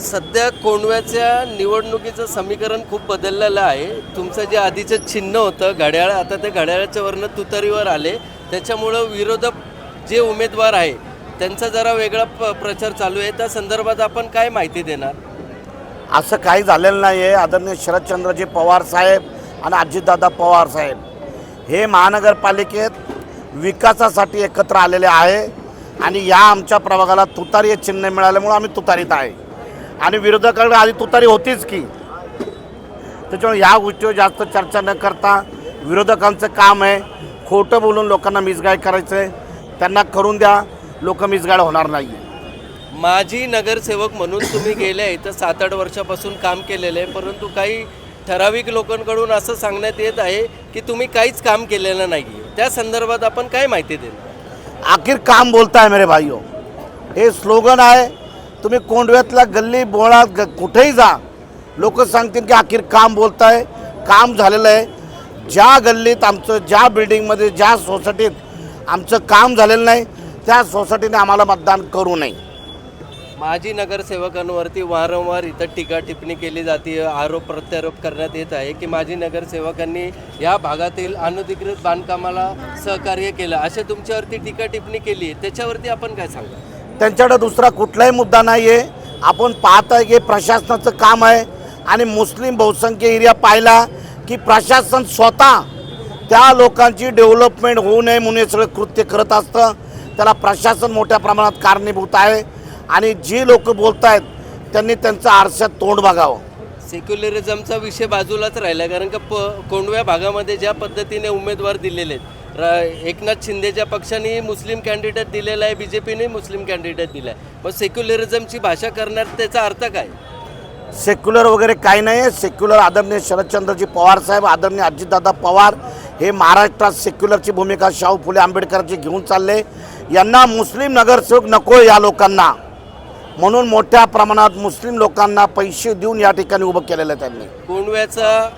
सध्या कोंडव्याच्या निवडणुकीचं समीकरण खूप बदललेलं आहे. तुमचं जे आधीचं चिन्ह होतं घड्याळ आता ते घड्याळाच्या वरनं तुतारीवर आले. त्याच्यामुळं विरोधक जे उमेदवार आहे त्यांचा जरा वेगळा प प्रचार चालू आहे. त्या संदर्भात आपण काय माहिती देणार? असं काही झालेलं नाही आहे आदरणीय शरदचंद्रजी पवार साहेब आणि अजितदादा पवार साहेब हे महानगरपालिकेत विकासासाठी एकत्र आलेले आहे आणि या आमच्या प्रभागाला तुतारी हे चिन्ह मिळाल्यामुळं आम्ही तुतारीत आहे. आणि विरोधकांकडे आधी तुतारी होतीच की. त्याच्यामुळे ह्या गोष्टीवर जास्त चर्चा न करता विरोधकांचं काम आहे. खोटं बोलून लोकांना मिसगाईड करायचं आहे त्यांना करून द्या. लोक मिसगाईड होणार नाही माजी नगरसेवक म्हणून तुम्ही गेले आहे तर सात आठ वर्षापासून काम केलेलं आहे. परंतु काही ठराविक लोकांकडून असं सांगण्यात येत आहे की तुम्ही काहीच काम केलेलं नाही त्या संदर्भात आपण काय माहिती देणार? आखिर काम बोलताय मेरे भाइयों हे स्लोगन आहे तुम्ही कोंडव्यातला गल्ली बोळात ग कुठेही जा. लोक सांगतील की आखिर काम बोलताय काम झालेलं आहे. ज्या गल्लीत आमचं ज्या बिल्डिंगमध्ये ज्या सोसायटीत आमचं काम झालेलं नाही त्या सोसायटीने आम्हाला मतदान करू नये. माजी नगरसेवकांवरती वारंवार इथं टीका टिप्पणी केली जाते. आरोप प्रत्यारोप करण्यात येत आहे की माजी नगरसेवकांनी या भागातील अनधिकृत बांधकामाला सहकार्य केलं. अशा तुमच्यावरती टीका टिप्पणी केली आहे. त्याच्यावरती आपण काय सांगा? त्यांच्याकडं दुसरा कुठलाही मुद्दा नाही आहे आपण पाहत आहे की प्रशासनाचं काम आहे. आणि मुस्लिम बहुसंख्य एरिया पाहिला की प्रशासन स्वतः त्या लोकांची डेव्हलपमेंट होऊ नये म्हणून हे सगळं कृत्य करत असतं. त्याला प्रशासन मोठ्या प्रमाणात कारणीभूत आहे. आणि जी लोक बोलत आहेत त्यांनी त्यांचं आरशात तोंड बघावं. सेक्युलरिझमचा विषय बाजूलाच राहिला कारण का प कोंडव्या भागामध्ये ज्या पद्धतीने उमेदवार दिलेले आहेत र एकनाथ शिंदेच्या पक्षाने मुस्लिम कॅन्डिडेट दिलेला आहे बी जे पीने मुस्लिम कॅन्डिडेट दिला आहे मग सेक्युलरिझमची भाषा करण्यात त्याचा अर्थ काय? सेक्युलर वगैरे काही नाही आहे सेक्युलर आदरणीय शरदचंद्रजी पवार साहेब आदरणीय अजितदादा पवार हे महाराष्ट्रात सेक्युलरची भूमिका शाहू फुले आंबेडकरची घेऊन चालले. यांना मुस्लिम नगरसेवक नको या लोकांना. म्हणून मोठ्या प्रमाणात मुस्लिम लोकांना पैसे देऊन या ठिकाणी उभं केलेलं आहे त्यांनी. कोंडव्याचा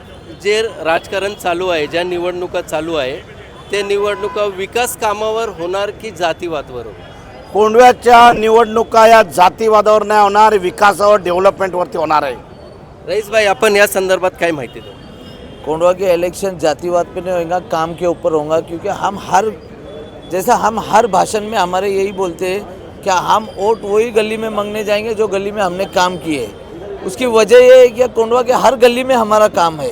जे राजकारण चालू आहे ज्या निवडणुका चालू आहे ते निवडणुका विकास कामावर होणार की जातीवादवर? होणार कोंडव्याच्या निवडणुका या जातीवादावर नाही होणार विकासावर डेव्हलपमेंटवरती होणार आहे. रईस भाई आपण या संदर्भात काय माहिती देऊ? कोंडवा के इलेक्शन जातिवाद पे नहीं होगा काम के ऊपर होगा क्योंकि हम हर जैसा हम हर भाषण में हमारे यही बोलते हैं कि हम वोट वही गली में मांगने जाएँगे जो गली में हमने काम किए उसकी वजह ये है कि कोंडवा के हर गली में हमारा काम है।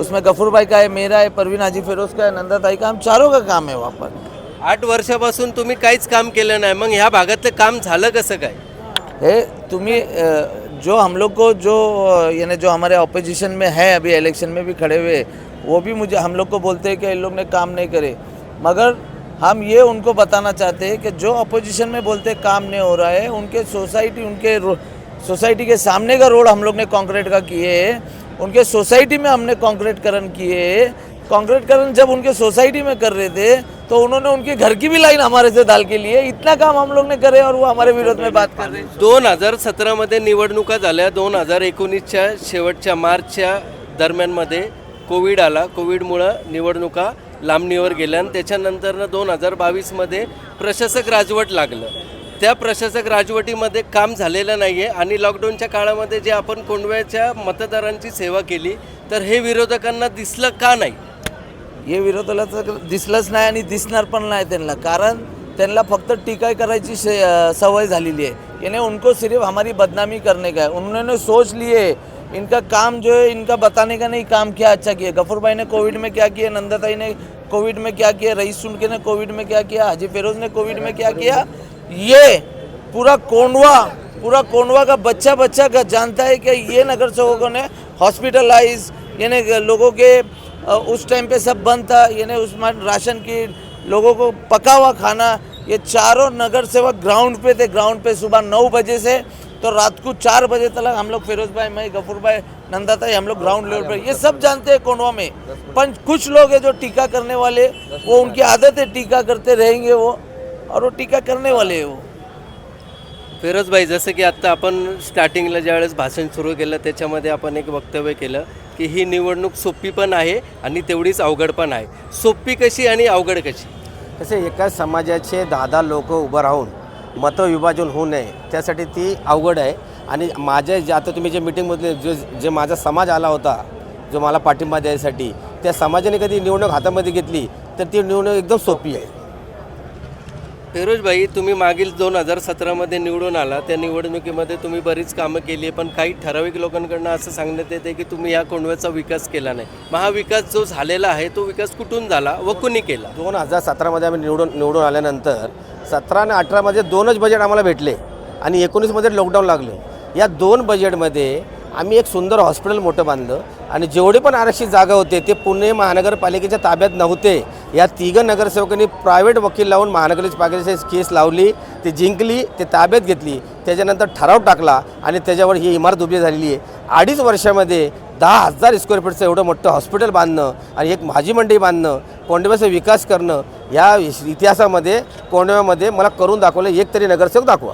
उसमें गफूर भाई का है मेरा है परवीन हाजी फिरोज का है नंदा ताई का हम चारों का काम है वहाँ पर। आठ वर्षापासून तुम्ही काहीच काम केलं नाही मग ह्या भागातलं काम झालं कसं काय? है तुम्हें अ, जो हम लोग को जो अ, यानी जो हमारे ऑपोजिशन में है अभी इलेक्शन में भी खड़े हुए वो भी मुझे हम लोग को बोलते हैं कि इन लोग ने काम नहीं करे। मगर हम ये उनको बताना चाहते हैं कि जो अपोजिशन में बोलते हैं काम नहीं हो रहा है उनके सोसाइटी उनके रो- सोसाइटी के सामने का रोड हम लोग ने कंक्रीट का किए है उनके सोसाइटी में हमने कॉन्क्रीटकरण किए। कॉन्क्रीटकरण जब उनके सोसाइटी में कर रहे थे तो उन्होंने उनके घर की भी लाइन हमारे से डाल के लिए। इतना काम हम लोग ने करे और वो हमारे विरोध में बात कर रहे हैं। दोन हजार सतरामध्ये निवडणुका झाल्या. दोन हजार एकोणीसच्या शेवटच्या मार्चच्या दरम्यानमध्ये कोविड आला. कोविडमुळं निवडणुका लांबणीवर गेल्या आणि त्याच्यानंतरनं दोन हजार बावीसमध्ये प्रशासक राजवट लागलं. त्या प्रशासक राजवटीमध्ये काम झालेलं नाही आहे आणि लॉकडाऊनच्या काळामध्ये जे आपण कोंडव्याच्या मतदारांची सेवा केली तर हे विरोधकांना दिसलं का नाही? हे विरोधाला तर दिसलंच नाही आणि दिसणार पण नाही त्यांना कारण त्यांना फक्त टीका करायची शे- सवय झालेली है यानी उनको सिर्फ हमारी बदनामी करने का है. उन्होंने सोच लिए इनका काम जो है इनका बताने का नहीं काम किया अच्छा किया। गफूर भाई ने कोविड में क्या किया नंदाताई ने कोविड में क्या किया रईस सुनके ने कोविड में क्या किया हाजी फिरोज ने कोविड में क्या किया ये पूरा कोंडवा पूरा कोंडवा का बच्चा बच्चा का जानता है कि ये नगर सेवकों ने हॉस्पिटलाइज यानी लोगों के उस टाइम पे सब बंद था यानी उसमें राशन की लोगों को पका हुआ खाना ये चारों नगर सेवक ग्राउंड पे थे ग्राउंड पे सुबह नौ बजे से तो रात को चार बजे तक हम लोग फिरोज भाई मैं गफूर भाई नंदा ताई हम लोग ग्राउंड लेवल पे ये सब जानते हैं कोंडवा में। पर कुछ लोग हैं जो टीका करने वाले वो उनकी आदत है टीका करते रहेंगे वो। और वो टीका करने वाले हैं वो। फिरोज भाई जसं की आत्ता आपण स्टार्टिंगला ज्यावेळेस भाषण सुरू केलं त्याच्यामध्ये आपण एक वक्तव्य केलं की ही निवडणूक सोपी पण आहे आणि तेवढीच अवघड पण आहे. सोपी कशी आणि अवघड कशी? तसे एकाच समाजाचे दहा दहा लोक उभं राहून मतविभाजन होऊ नये त्यासाठी ती अवघड आहे. आणि माझ्या जे आता तुम्ही जे मीटिंगमधले जो जे माझा समाज आला होता जो मला पाठिंबा द्यायसाठी त्या समाजाने कधी निवडणूक हातामध्ये घेतली तर ती निवडणूक एकदम सोपी आहे. फिरोज भाई तुम्ही मागील दोन हजार सतरामध्ये निवडून आला. त्या निवडणुकीमध्ये तुम्ही बरीच कामं केली आहे पण काही ठराविक लोकांकडनं असं सांगण्यात येते की तुम्ही या कोंडव्याचा विकास केला नाही. महाविकास विकास जो झालेला आहे तो विकास कुठून झाला व कुणी केला? दोन हजार सतरामध्ये आम्ही निवडून निवडून आल्यानंतर सतरा आणि अठरामध्ये दोनच बजेट आम्हाला भेटले आणि एकोणीसमध्ये लॉकडाऊन लागले. या दोन बजेटमध्ये आम्ही एक सुंदर हॉस्पिटल मोठं बांधलं आणि जेवढे पण आरक्षित जागा होते ते पुणे महानगरपालिकेच्या ताब्यात नव्हते. या तिघं नगरसेवकांनी प्रायव्हेट वकील लावून महानगरपालिकेची केस लावली ते जिंकली ते ताब्यात घेतली त्याच्यानंतर ठराव टाकला आणि त्याच्यावर ही इमारत उभी झालेली आहे. अडीच वर्षामध्ये दहा हजार स्क्वेअर फीटचं एवढं मोठं हॉस्पिटल बांधणं आणि एक भाजी मंडई बांधणं कोंडव्याचा विकास करणं या इतिहासामध्ये कोंडव्यामध्ये मला करून दाखवलं एक तरी नगरसेवक दाखवा.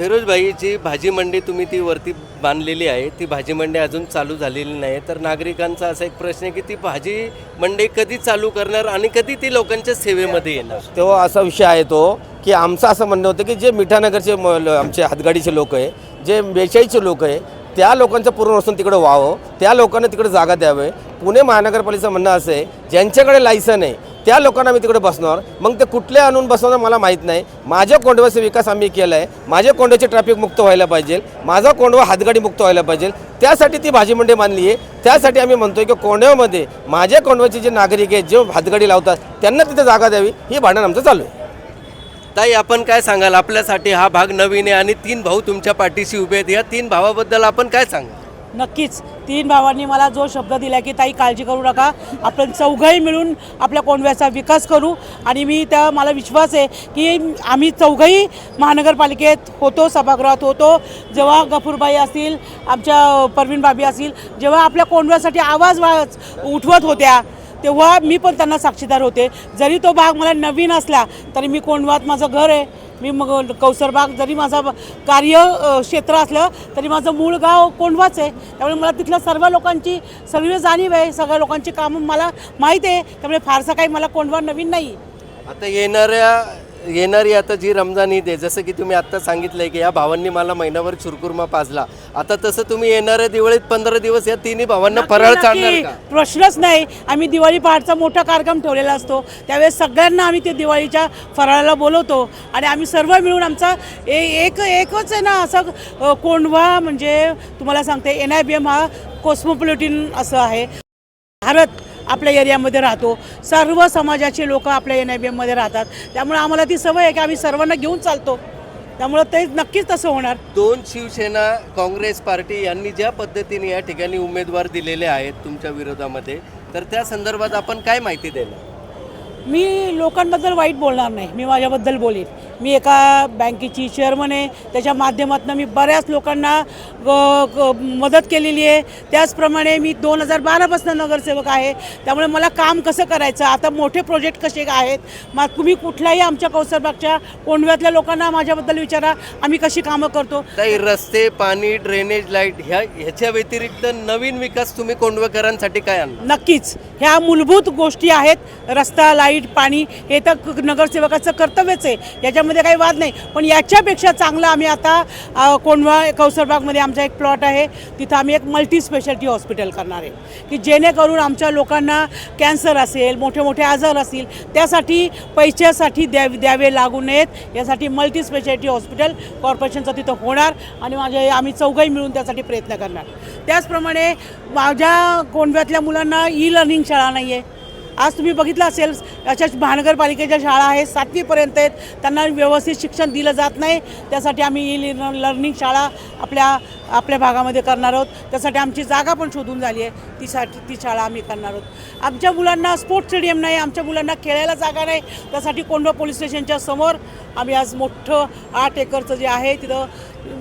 फिरोज भाई जी भाजी मंडी तुम्ही ती वरती बांधलेली आहे. ती भाजी मंडी अजून चालू झालेली नाही. तर नागरिकांचा असा एक प्रश्न आहे की ती भाजी मंडी कधी चालू करणार आणि कधी ती लोकांच्या सेवेमध्ये येणार? तो असा विषय आहे तो की आमचं असं म्हणणं होतं की जे मिठानगरचे आमचे हातगाडीचे लोक आहे जे वेशाईचे लोक आहे त्या लोकांचं पुनर्वसन तिकडे व्हावं त्या लोकांना तिकडे जागा द्यावे. पुणे महानगरपालिकेचं म्हणणं असं आहे ज्यांच्याकडे लायसन आहे त्या लोकांना मी तिकडे बसणार. मग ते कुठले आणून बसवणार मला माहीत नाही. माझ्या कोंडव्याचा विकास आम्ही केला आहे माझ्या कोंडव्याचे ट्रॅफिक मुक्त व्हायला पाहिजे. माझा कोंडवा हातगाडी मुक्त व्हायला पाहिजे. त्यासाठी ती भाजी मंडी बांधली आहे. त्यासाठी आम्ही म्हणतोय की कोंडव्यामध्ये माझ्या कोंडव्याचे जे नागरिक आहेत जे हातगाडी लावतात त्यांना तिथे जागा द्यावी. ही भांडण आमचं चालू आहे. ताई आपण काय सांगाल? आपल्यासाठी हा भाग नवीन आहे आणि तीन भाऊ तुमच्या पाठीशी उभे आहेत. या तीन भावाबद्दल आपण काय सांगाल? नक्कीच. तीन भावांनी मला जो शब्द दिला की ताई काळजी करू नका. आपण चौघही मिळून आपल्या कोंडव्याचा विकास करू. आणि मी त्या मला विश्वास आहे की आम्ही चौघही महानगरपालिकेत होतो सभागृहात होतो. जेव्हा गफूरबाई असतील आमच्या परवीन बाबी असतील जेव्हा आपल्या कोंडव्यासाठी आवाज उठवत होत्या तेव्हा मी पण त्यांना साक्षीदार होते. जरी तो भाग मला नवीन असला तरी मी कोंडवात माझं घर आहे. मी मग कौसरबाग जरी माझा कार्य क्षेत्र असलं तरी माझं मूळ गाव कोंडवाच आहे. त्यामुळे मला तिथल्या सर्व लोकांची सगळी जाणीव आहे. सगळ्या लोकांची कामं मला माहीत आहे. त्यामुळे फारसं काही मला कोंडवा नवीन नाही. आता येणाऱ्या येणारी आता जी रमजान ईद आहे जसं की तुम्ही आत्ता सांगितलंय की या भावांनी मला महिनाभर चुरकुरमा पाजला. आता तसं तुम्ही येणाऱ्या दिवाळीत पंधरा दिवस या तिन्ही भावांना फराळ चालणार. का? प्रश्नच नाही. आम्ही दिवाळी पहाटचा मोठा कार्यक्रम ठेवलेला असतो. त्यावेळेस सगळ्यांना आम्ही ते दिवाळीच्या फराळाला बोलवतो. आणि आम्ही सर्व मिळून आमचा ए एक एकच आहे ना असं अ, कोंडवा म्हणजे तुम्हाला सांगते एन आय बी एम हा कोस्मोपॉलिटिन असं आहे. भारत आपल्या एरियामध्ये राहतो. सर्व समाजाचे लोक आपल्या एन आय बी एममध्ये राहतात. त्यामुळे आम्हाला ती सवय आहे की आम्ही सर्वांना घेऊन चालतो. त्यामुळं ते नक्कीच तसं होणार. दोन शिवसेना काँग्रेस पार्टी यांनी ज्या पद्धतीने या ठिकाणी उमेदवार दिलेले आहेत तुमच्या विरोधामध्ये तर त्या संदर्भात आपण काय माहिती देणार? मी लोकांबद्दल वाईट बोलणार नाही. मी माझ्याबद्दल बोलेन. मी एका बँकेची चेअरमन आहे. त्याच्या माध्यमातून मी बऱ्याच लोकांना मदत केलेली आहे. त्याचप्रमाणे मी दोन हजार बारापासून नगरसेवक आहे. त्यामुळे मला काम कसं करायचं? आता मोठे प्रोजेक्ट कसे आहेत? मग तुम्ही कुठल्याही आमच्या कौसरबागच्या कोंडव्यातल्या लोकांना माझ्याबद्दल विचारा. आम्ही कशी कामं करतो? काही रस्ते पाणी ड्रेनेज लाइट ह्या ह्याच्या व्यतिरिक्त नवीन विकास तुम्ही कोंडवेकरांसाठी काय आणला नक्कीच. ह्या मूलभूत गोष्टी आहेत. रस्ता लाइट पाणी हे तर नगरसेवकाचं कर्तव्यच आहे. त्याच्यामध्ये काही वाद नाही. पण याच्यापेक्षा चांगलं आम्ही आता कोंढवा कौसरबागमध्ये आमचा एक प्लॉट आहे. तिथं आम्ही एक मल्टी स्पेशालिटी हॉस्पिटल करणार आहे. की जेणेकरून आमच्या लोकांना कॅन्सर असेल मोठे मोठे आजार असतील त्यासाठी पैशासाठी द्या द्यावे लागू नयेत. यासाठी मल्टी स्पेशालिटी हॉस्पिटल कॉर्पोरेशनचं तिथं होणार आणि माझे आम्ही चौघही मिळून त्यासाठी प्रयत्न करणार. त्याचप्रमाणे माझ्या कोंडव्यातल्या मुलांना ई लर्निंग शाळा नाही आहे आज तुम्ही बघितलं असेल अशा महानगरपालिकेच्या शाळा आहेत सातवीपर्यंत आहेत. त्यांना व्यवस्थित शिक्षण दिलं जात नाही. त्यासाठी आम्ही ई लर्निंग शाळा आपल्या आपल्या भागामध्ये करणार आहोत. त्यासाठी आमची जागा पण शोधून झाली आहे. तीसाठी ती शाळा आम्ही करणार आहोत. आमच्या मुलांना स्पोर्ट्स स्टेडियम नाही आमच्या मुलांना खेळायला जागा नाही. त्यासाठी कोंडवा पोलीस स्टेशनच्या समोर आम्ही आज मोठं आठ एकरचं जे आहे तिथं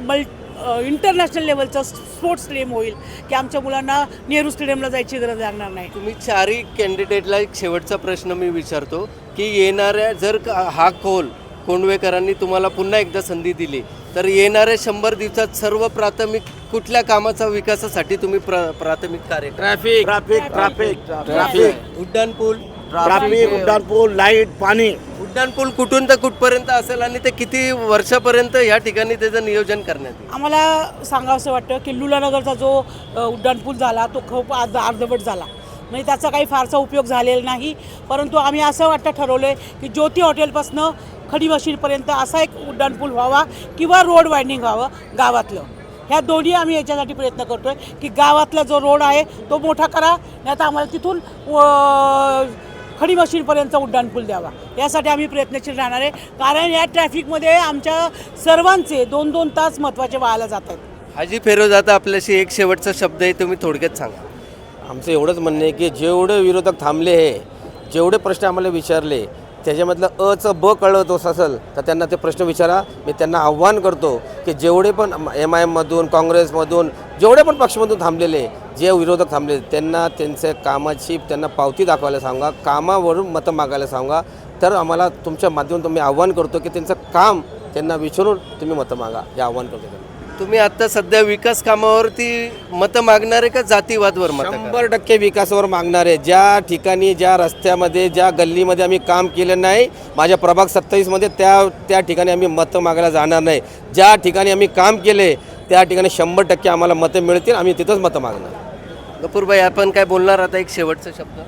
मल् इंटरनॅशनल लेवलचं स्पोर्ट्स स्टेडियम होईल की आमच्या मुलांना नेहरू स्टेडियमला जायची गरज लागणार नाही. तुम्ही चारही कॅन्डिडेटला एक शेवटचा प्रश्न मी विचारतो की येणाऱ्या जर हा कोल कोंडवेकरांनी तुम्हाला पुन्हा एकदा संधी दिली तर येणाऱ्या शंभर दिवसात सर्व प्राथमिक कुठल्या कामाचा विकासासाठी तुम्ही प्र प्राथमिक कार्य करा? ट्रॅफिक ट्रॅफिक ट्रॅफिक ट्रॅफिक उड्डाण पूल लाइट पाणी. उड्डाणपूल कुठून तर कुठपर्यंत असेल आणि ते किती वर्षापर्यंत या ठिकाणी त्याचं नियोजन करण्यात येईल? आम्हाला सांगावंसं वाटतं की लुलानगरचा जो अ, उड्डाणपूल झाला तो खूप अर्ध अर्धवट झाला. म्हणजे त्याचा काही फारसा उपयोग झालेला नाही. परंतु आम्ही असं वाटतं ठरवलं आहे की ज्योती हॉटेलपासनं खडी मशीनपर्यंत असा एक उड्डाणपूल व्हावा किंवा रोड वायंडिंग व्हावं गावातलं. ह्या दोन्ही आम्ही याच्यासाठी प्रयत्न करतो आहे की गावातला जो रोड आहे तो मोठा करा नाही तर आम्हाला तिथून खडी मशीनपर्यंत उड्डाणपूल द्यावा. यासाठी आम्ही प्रयत्नशील राहणार आहे. कारण या ट्रॅफिकमध्ये आमच्या सर्वांचे दोन दोन तास महत्त्वाचे व्हायला जात आहेत. हाजी फेरोज आता आपल्याशी एक शेवटचा शब्द आहे तुम्ही थोडक्यात सांगा. आमचं एवढंच म्हणणं आहे की जेवढे विरोधक थांबले हे जेवढे प्रश्न आम्हाला विचारले त्याच्यामधलं अचं ब कळत असेल तर त्यांना ते प्रश्न विचारा. मी त्यांना आव्हान करतो की जेवढे पण एम आय एममधून काँग्रेसमधून जेवढे पण पक्षमधून थांबलेले जे विरोधक थांबले त्यांना त्यांच्या कामाची त्यांना पावती दाखवायला सांगा कामावरून मतं मागायला सांगा. तर आम्हाला तुमच्या माध्यमातून मी आव्हान करतो की त्यांचं काम त्यांना विचारून तुम्ही मतं मागा. हे आव्हान करतो त्यांना. तुम्ही आता सध्या विकास कामावरती मतं मागणार आहे का जातीवादवर मत शंभर टक्के विकासावर मागणार आहे. ज्या ठिकाणी ज्या रस्त्यामध्ये ज्या गल्लीमध्ये आम्ही काम केलं नाही माझ्या प्रभाग सत्तावीसमध्ये त्या त्या ठिकाणी आम्ही मतं मागायला जाणार नाही. ज्या ठिकाणी आम्ही काम केले त्या ठिकाणी शंभर टक्के आम्हाला मतं मिळतील आम्ही तिथंच मतं मागणार. गपूरबाई आपण काय बोलणार आता एक शेवटचा शब्द?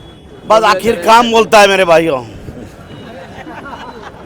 बस आखिर काम बोलता है मेरे भाइयों